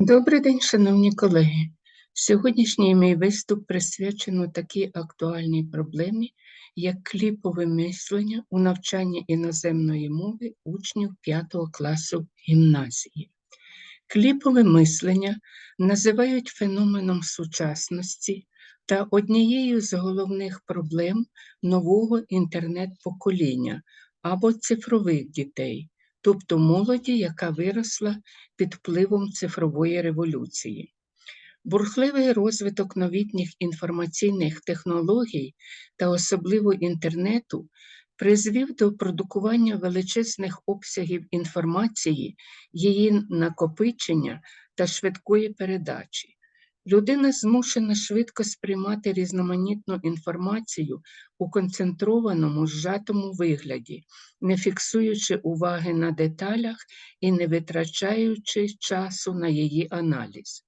Добрий день, шановні колеги. Сьогоднішній мій виступ присвячено такій актуальній проблемі, як кліпове мислення у навчанні іноземної мови учнів 5 класу гімназії. Кліпове мислення називають феноменом сучасності та однією з головних проблем нового інтернет-покоління або цифрових дітей, тобто молоді, яка виросла під впливом цифрової революції. Бурхливий розвиток новітніх інформаційних технологій та особливо інтернету призвів до продукування величезних обсягів інформації, її накопичення та швидкої передачі. Людина змушена швидко сприймати різноманітну інформацію у концентрованому, зжатому вигляді, не фіксуючи уваги на деталях і не витрачаючи часу на її аналіз.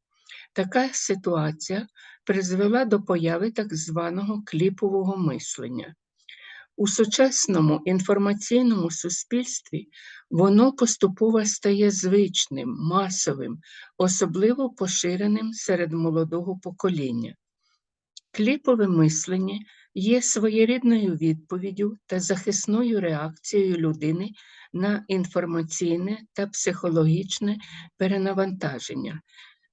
Така ситуація призвела до появи так званого кліпового мислення. У сучасному інформаційному суспільстві воно поступово стає звичним, масовим, особливо поширеним серед молодого покоління. Кліпове мислення є своєрідною відповіддю та захисною реакцією людини на інформаційне та психологічне перенавантаження.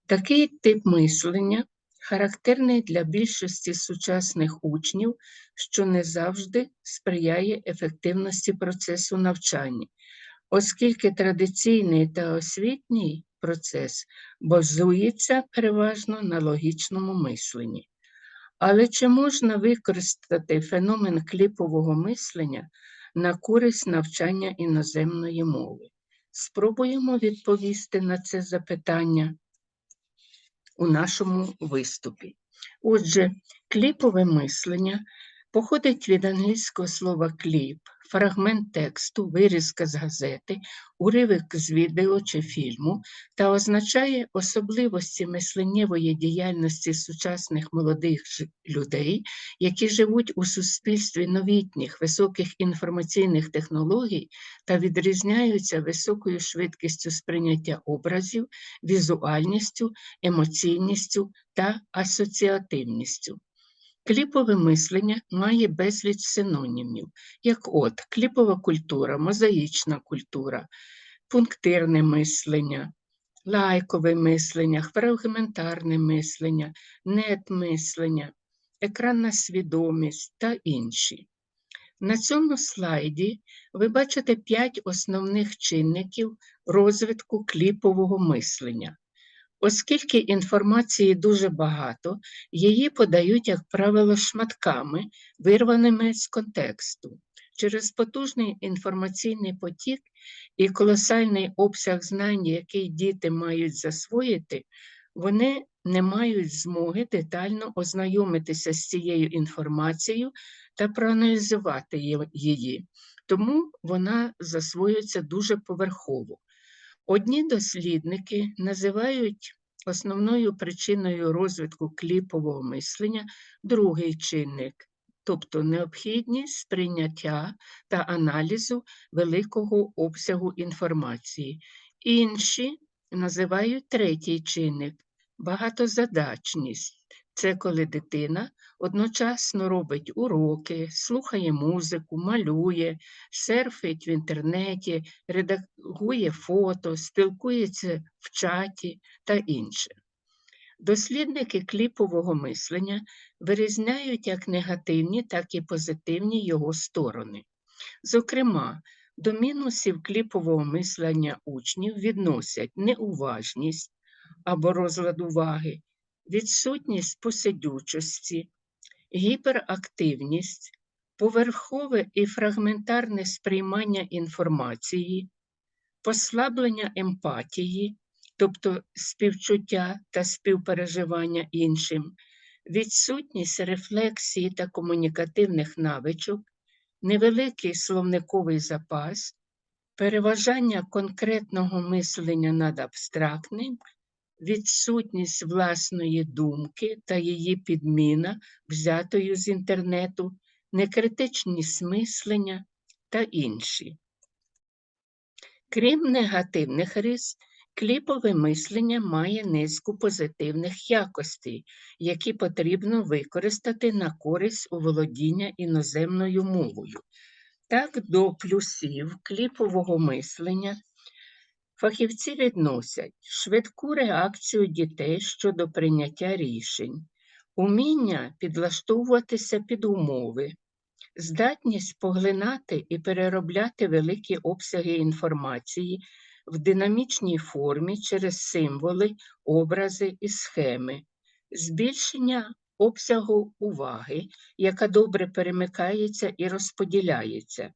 Такий тип мислення характерний для більшості сучасних учнів, що не завжди сприяє ефективності процесу навчання, оскільки традиційний та освітній процес базується переважно на логічному мисленні. Але чи можна використати феномен кліпового мислення на користь навчання іноземної мови? Спробуємо відповісти на це запитання у нашому виступі. Отже, кліпове мислення походить від англійського слова кліп, фрагмент тексту, вирізка з газети, уривок з відео чи фільму та означає особливості мисленнєвої діяльності сучасних молодих людей, які живуть у суспільстві новітніх високих інформаційних технологій та відрізняються високою швидкістю сприйняття образів, візуальністю, емоційністю та асоціативністю. Кліпове мислення має безліч синонімів, як от кліпова культура, мозаїчна культура, пунктирне мислення, лайкове мислення, фрагментарне мислення, нет-мислення, екранна свідомість та інші. На цьому слайді ви бачите п'ять основних чинників розвитку кліпового мислення. Оскільки інформації дуже багато, її подають, як правило, шматками, вирваними з контексту. Через потужний інформаційний потік і колосальний обсяг знань, який діти мають засвоїти, вони не мають змоги детально ознайомитися з цією інформацією та проаналізувати її, тому вона засвоюється дуже поверхово. Одні дослідники називають основною причиною розвитку кліпового мислення другий чинник, тобто необхідність сприйняття та аналізу великого обсягу інформації. Інші називають третій чинник багатозадачність. Це коли дитина одночасно робить уроки, слухає музику, малює, серфить в інтернеті, редагує фото, спілкується в чаті та інше. Дослідники кліпового мислення вирізняють як негативні, так і позитивні його сторони. Зокрема, до мінусів кліпового мислення учнів відносять неуважність або розлад уваги, відсутність посидючості, гіперактивність, поверхове і фрагментарне сприймання інформації, послаблення емпатії, тобто співчуття та співпереживання іншим, відсутність рефлексії та комунікативних навичок, невеликий словниковий запас, переважання конкретного мислення над абстрактним відсутність власної думки та її підміна, взятою з інтернету, некритичні смислення та інші. Крім негативних рис, Кліпове мислення має низку позитивних якостей, які потрібно використати на користь у володіння іноземною мовою. Так, до плюсів кліпового мислення фахівці відносять швидку реакцію дітей щодо прийняття рішень, уміння підлаштовуватися під умови, здатність поглинати і переробляти великі обсяги інформації в динамічній формі через символи, образи і схеми, збільшення обсягу уваги, яка добре перемикається і розподіляється.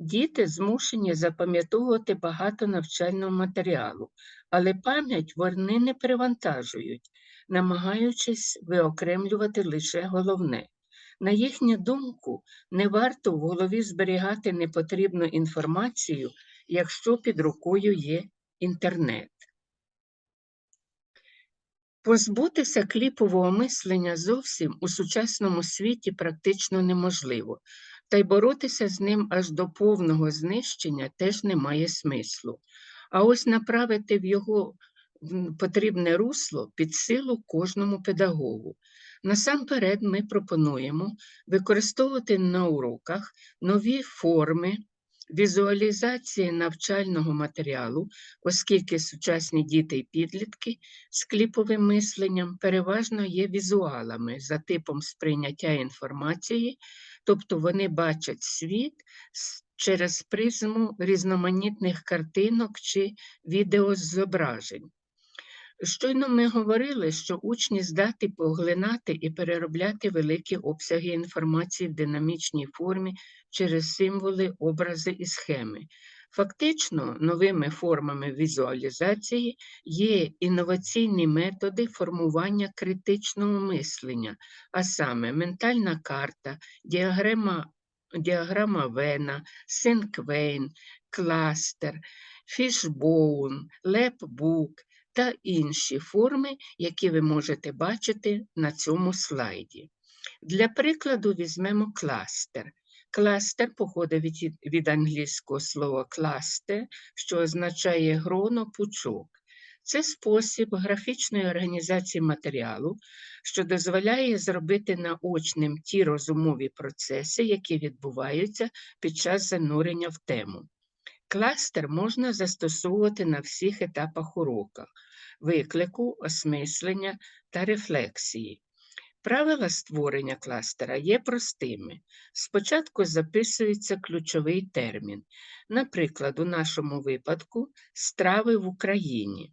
Діти змушені запам'ятовувати багато навчального матеріалу, але пам'ять вони не перевантажують, намагаючись виокремлювати лише головне. На їхню думку, не варто в голові зберігати непотрібну інформацію, якщо під рукою є інтернет. Позбутися кліпового мислення зовсім у сучасному світі практично неможливо, та й боротися з ним аж до повного знищення теж немає смислу. А ось направити в його потрібне русло під силу кожному педагогу. Насамперед, ми пропонуємо використовувати на уроках нові форми візуалізації навчального матеріалу, оскільки сучасні діти і підлітки з кліповим мисленням переважно є візуалами за типом сприйняття інформації, тобто вони бачать світ через призму різноманітних картинок чи відеозображень. Щойно ми говорили, що учні здатні поглинати і переробляти великі обсяги інформації в динамічній формі через символи, образи і схеми. Фактично, новими формами візуалізації є інноваційні методи формування критичного мислення, а саме ментальна карта, діаграма, діаграма Вена, Синквейн, кластер, фішбоун, лепбук та інші форми, які ви можете бачити на цьому слайді. Для прикладу візьмемо кластер. Кластер походить від, від англійського слова класте, що означає гроно, пучок. Це спосіб графічної організації матеріалу, що дозволяє зробити наочним ті розумові процеси, які відбуваються під час занурення в тему. Кластер можна застосовувати на всіх етапах урока виклику, осмислення та рефлексії. Правила створення кластера є простими. Спочатку записується ключовий термін, наприклад, у нашому випадку страви в Україні,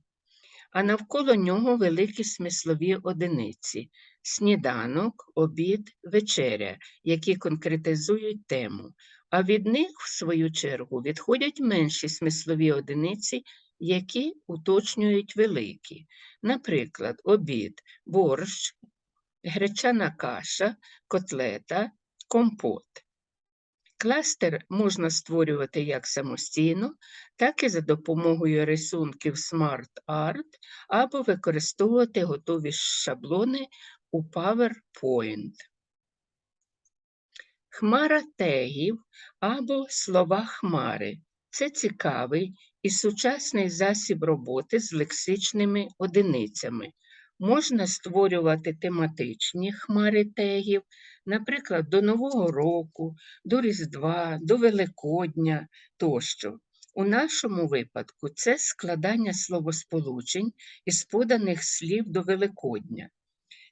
а навколо нього великі смислові одиниці сніданок, обід, вечеря, які конкретизують тему. А від них, в свою чергу, відходять менші смислові одиниці, які уточнюють великі. Наприклад, обід, борщ, гречана каша, котлета, компот. Кластер можна створювати як самостійно, так і за допомогою рисунків Smart Art або використовувати готові шаблони у PowerPoint. Хмара тегів або слова хмари це цікавий і сучасний засіб роботи з лексичними одиницями. Можна створювати тематичні хмари тегів, наприклад, до Нового року, до Різдва, до Великодня тощо. У нашому випадку це складання словосполучень із поданих слів до Великодня.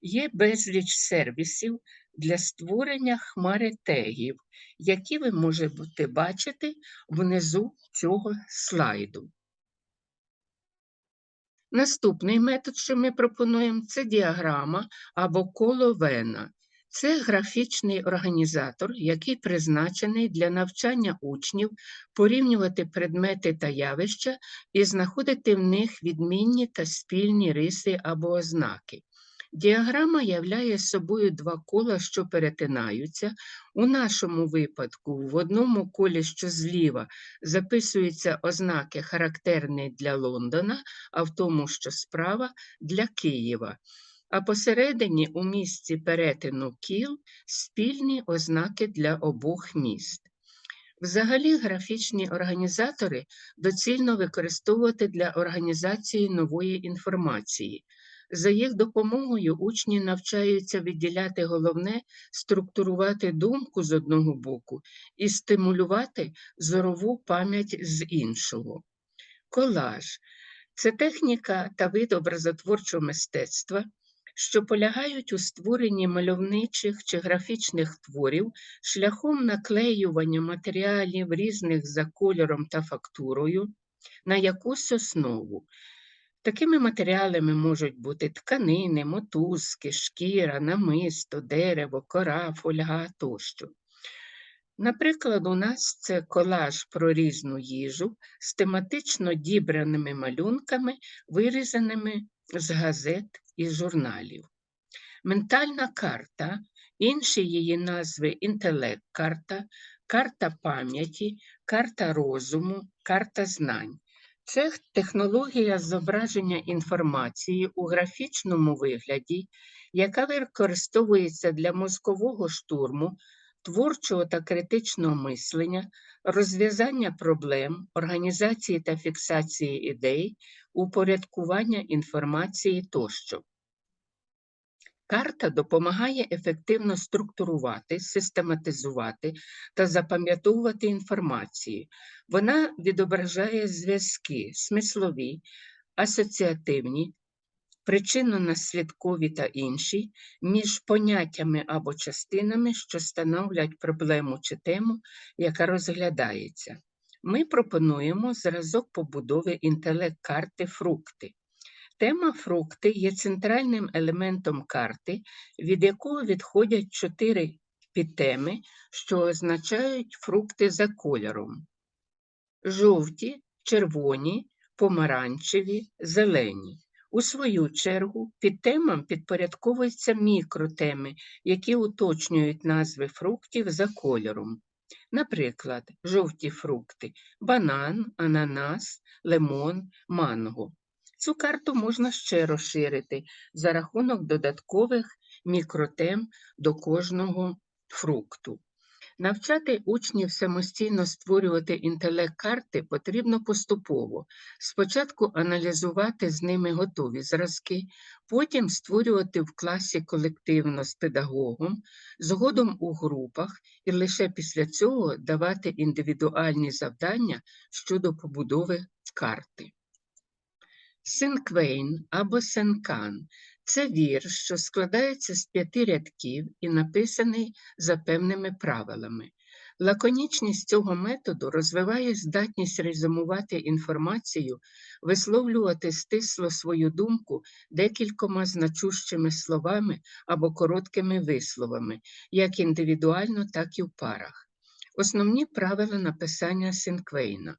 Є безліч сервісів для створення хмари тегів, які ви можете бачити внизу цього слайду. Наступний метод, що ми пропонуємо, це діаграма або коло Вена. Це графічний організатор, який призначений для навчання учнів порівнювати предмети та явища і знаходити в них відмінні та спільні риси або ознаки. Діаграма являє собою два кола, що перетинаються. У нашому випадку в одному колі, що зліва, записуються ознаки, характерні для Лондона, а в тому, що справа для Києва. А посередині у місці перетину кіл спільні ознаки для обох міст. Взагалі, графічні організатори доцільно використовувати для організації нової інформації. За їх допомогою учні навчаються відділяти головне, структурувати думку з одного боку і стимулювати зорову пам'ять з іншого. Колаж це техніка та вид образотворчого мистецтва, що полягають у створенні мальовничих чи графічних творів шляхом наклеювання матеріалів різних за кольором та фактурою на якусь основу. Такими матеріалами можуть бути тканини, мотузки, шкіра, намисто, дерево, кора, фольга тощо. Наприклад, у нас це колаж про різну їжу з тематично дібраними малюнками, вирізаними з газет і журналів. Ментальна карта, інші її назви інтелект-карта, карта пам'яті, карта розуму, карта знань. Це технологія зображення інформації у графічному вигляді, яка використовується для мозкового штурму, творчого та критичного мислення, розв'язання проблем, організації та фіксації ідей, упорядкування інформації тощо. Карта допомагає ефективно структурувати, систематизувати та запам'ятовувати інформацію. Вона відображає зв'язки смислові, асоціативні, причинно-наслідкові та інші між поняттями або частинами, що становлять проблему чи тему, яка розглядається. Ми пропонуємо зразок побудови інтелект-карти фрукти. Тема фрукти є центральним елементом карти, від якого відходять чотири підтеми, що означають фрукти за кольором: жовті, червоні, помаранчеві, зелені. У свою чергу під темам підпорядковуються мікротеми, які уточнюють назви фруктів за кольором. Наприклад, жовті фрукти банан, ананас, лимон, манго. Цю карту можна ще розширити за рахунок додаткових мікротем до кожного фрукту. Навчати учнів самостійно створювати інтелект-карти потрібно поступово. Спочатку аналізувати з ними готові зразки, потім створювати в класі колективно з педагогом, згодом у групах і лише після цього давати індивідуальні завдання щодо побудови карти. Синквейн або сенкан це вірш, що складається з п'яти рядків і написаний за певними правилами. Лаконічність цього методу розвиває здатність резюмувати інформацію, висловлювати стисло свою думку декількома значущими словами або короткими висловами, як індивідуально, так і в парах. Основні правила написання Синквейна.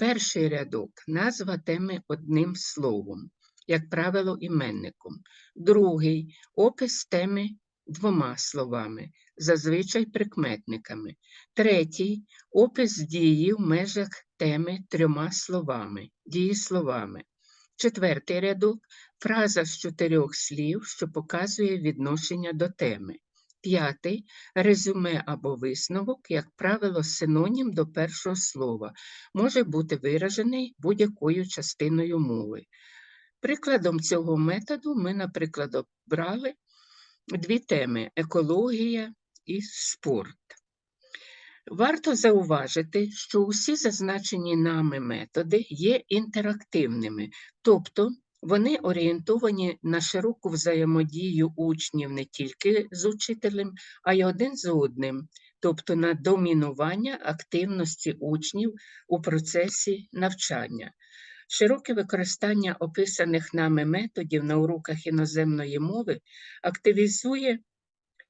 Перший рядок назва теми одним словом, як правило, іменником. Другий опис теми двома словами, зазвичай прикметниками. Третій опис дії в межах теми трьома словами, дієсловами. Четвертий рядок фраза з чотирьох слів, що показує відношення до теми. П'ятий резюме або висновок, як правило, синонім до першого слова, може бути виражений будь-якою частиною мови. Прикладом цього методу ми, наприклад, обрали дві теми екологія і спорт. Варто зауважити, що усі зазначені нами методи є інтерактивними, тобто вони орієнтовані на широку взаємодію учнів не тільки з учителем, а й один з одним, тобто на домінування активності учнів у процесі навчання. Широке використання описаних нами методів на уроках іноземної мови активізує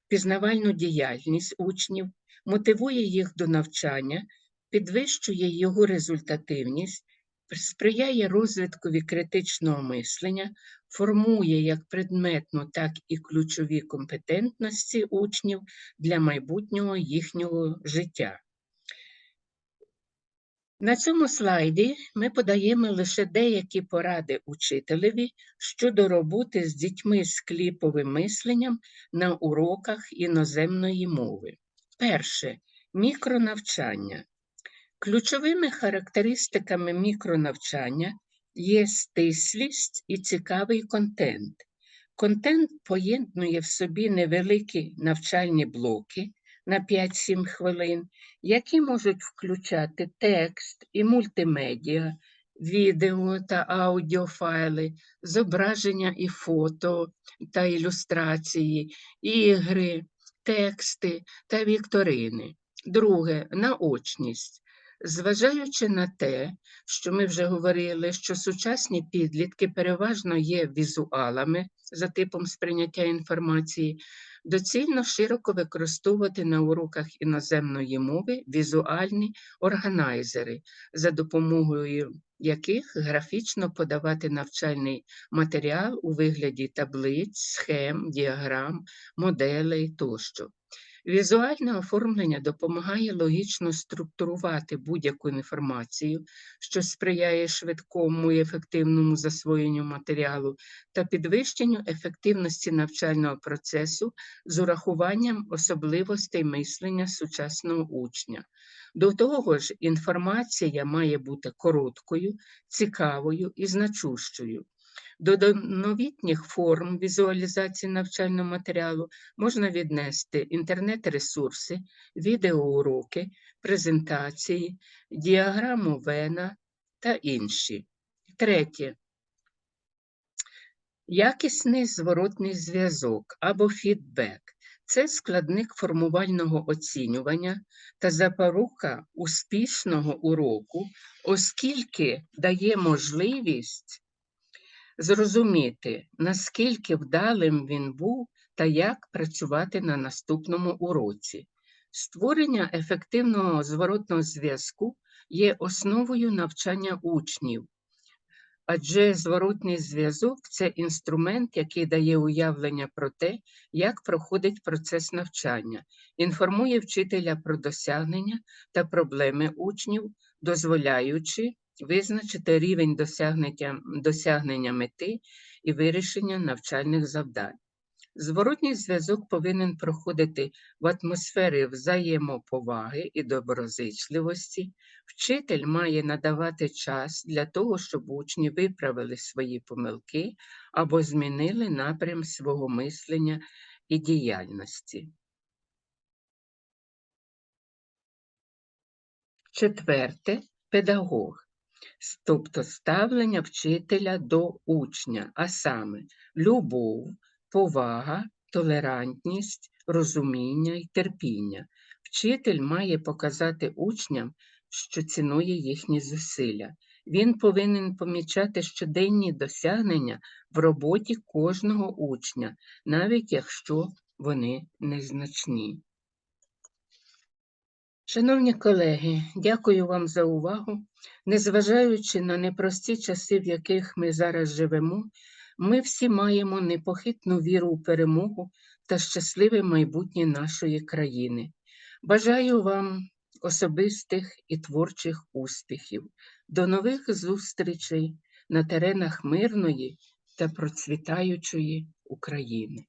пізнавальну діяльність учнів, мотивує їх до навчання, підвищує його результативність сприяє розвиткові критичного мислення, формує як предметну, так і ключові компетентності учнів для майбутнього їхнього життя. На цьому слайді ми подаємо лише деякі поради учителеві щодо роботи з дітьми з кліповим мисленням на уроках іноземної мови. Перше мікронавчання. Ключовими характеристиками мікронавчання є стислість і цікавий контент. Контент поєднує в собі невеликі навчальні блоки на 5-7 хвилин, які можуть включати текст і мультимедіа, відео та аудіофайли, зображення і фото та ілюстрації, ігри, тексти та вікторини. Друге наочність. Зважаючи на те, що ми вже говорили, що сучасні підлітки переважно є візуалами за типом сприйняття інформації, доцільно широко використовувати на уроках іноземної мови візуальні органайзери, за допомогою яких графічно подавати навчальний матеріал у вигляді таблиць, схем, діаграм, моделей тощо. Візуальне оформлення допомагає логічно структурувати будь-яку інформацію, що сприяє швидкому і ефективному засвоєнню матеріалу та підвищенню ефективності навчального процесу з урахуванням особливостей мислення сучасного учня. До того ж, інформація має бути короткою, цікавою і значущою. До новітніх форм візуалізації навчального матеріалу можна віднести інтернет-ресурси, відеоуроки, презентації, діаграму Вена та інші. Третє. Якісний зворотний зв'язок або фідбек це складник формувального оцінювання та запорука успішного уроку, оскільки дає можливість зрозуміти, наскільки вдалим він був та як працювати на наступному уроці. Створення ефективного зворотного зв'язку є основою навчання учнів, адже зворотний зв'язок це інструмент, який дає уявлення про те, як проходить процес навчання, інформує вчителя про досягнення та проблеми учнів, дозволяючи визначити рівень досягнення, досягнення мети і вирішення навчальних завдань. Зворотній зв'язок повинен проходити в атмосфері взаємоповаги і доброзичливості. Вчитель має надавати час для того, щоб учні виправили свої помилки або змінили напрям свого мислення і діяльності. Четверте педагог тобто ставлення вчителя до учня, а саме любов, повага, толерантність, розуміння і терпіння. Вчитель має показати учням, що цінує їхні зусилля. Він повинен помічати щоденні досягнення в роботі кожного учня, навіть якщо вони незначні. Шановні колеги, дякую вам за увагу. Незважаючи на непрості часи, в яких ми зараз живемо, ми всі маємо непохитну віру у перемогу та щасливе майбутнє нашої країни. Бажаю вам особистих і творчих успіхів. До нових зустрічей на теренах мирної та процвітаючої України.